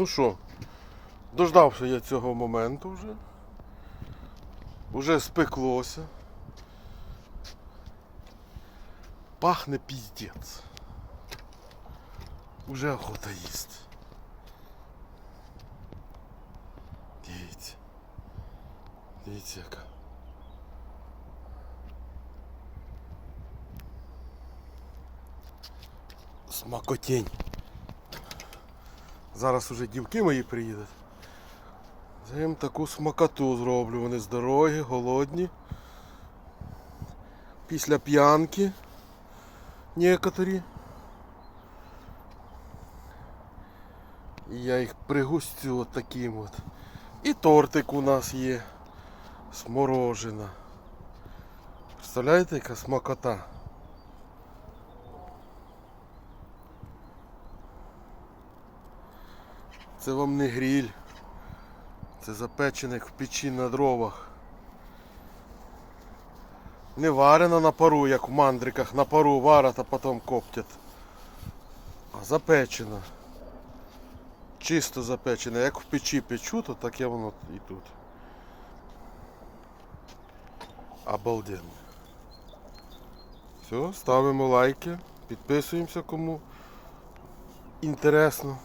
Ну що, дождався я цього моменту вже. Уже спеклося. Пахне піздець. Уже охота їсти. Дивіться. Дивіться яка. Смакотень. Зараз уже дівки мої приїдуть. Я їм таку смакоту зроблю. Вони здорові, голодні. Після п'янки некоторі. І я їх пригустю от таким от. І тортик у нас є. Сморожена. Представляєте, яка смакота? Це вам не гріль. Це запечених в печі на дровах. Не варена на пару, як в мандриках на пару варять, а потім коптять. А запечена. Чисто запечена. Як в печі печу, то таке воно і тут. Обалденно. Все, ставимо лайки, підписуємося кому інтересно.